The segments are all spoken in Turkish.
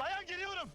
Dayan geliyorum.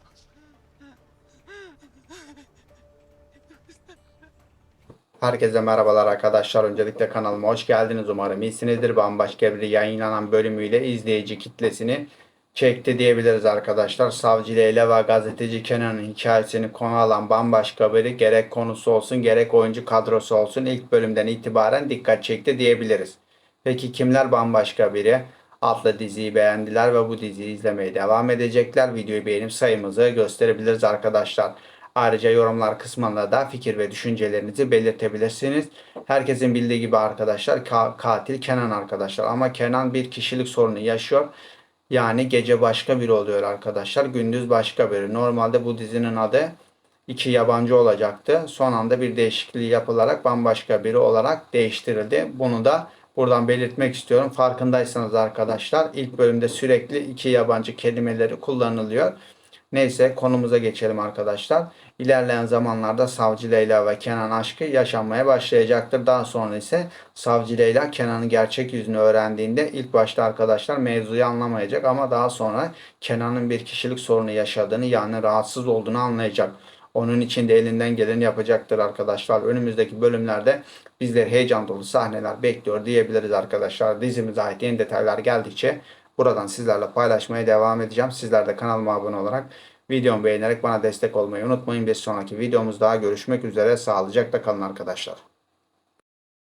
Herkese merhabalar arkadaşlar. Öncelikle kanalıma hoş geldiniz. Umarım iyisinizdir. Bambaşka bir yayınlanan bölümüyle izleyici kitlesini çekti diyebiliriz arkadaşlar. Savcı Leyla ve gazeteci Kenan'ın hikayesini konu alan bambaşka biri gerek konusu olsun gerek oyuncu kadrosu olsun ilk bölümden itibaren dikkat çekti diyebiliriz. Peki kimler bambaşka biri? Adlı diziyi beğendiler ve bu diziyi izlemeye devam edecekler. Videoyu beğenip sayımızı gösterebiliriz arkadaşlar. Ayrıca yorumlar kısmında da fikir ve düşüncelerinizi belirtebilirsiniz. Herkesin bildiği gibi arkadaşlar ka- katil Kenan arkadaşlar. Ama Kenan bir kişilik sorunu yaşıyor. Yani gece başka biri oluyor arkadaşlar. Gündüz başka biri. Normalde bu dizinin adı iki yabancı olacaktı. Son anda bir değişikliği yapılarak bambaşka biri olarak değiştirildi. Bunu da buradan belirtmek istiyorum. Farkındaysanız arkadaşlar ilk bölümde sürekli iki yabancı kelimeleri kullanılıyor. Neyse konumuza geçelim arkadaşlar. İlerleyen zamanlarda Savcı Leyla ve Kenan aşkı yaşanmaya başlayacaktır. Daha sonra ise Savcı Leyla Kenan'ın gerçek yüzünü öğrendiğinde ilk başta arkadaşlar mevzuyu anlamayacak ama daha sonra Kenan'ın bir kişilik sorunu yaşadığını yani rahatsız olduğunu anlayacak. Onun için de elinden geleni yapacaktır arkadaşlar. Önümüzdeki bölümlerde bizleri heyecan dolu sahneler bekliyor diyebiliriz arkadaşlar. Dizimize ait yeni detaylar geldikçe buradan sizlerle paylaşmaya devam edeceğim. Sizler de kanalıma abone olarak videomu beğenerek bana destek olmayı unutmayın. Bir sonraki videomuzda görüşmek üzere. Sağlıcakla kalın arkadaşlar.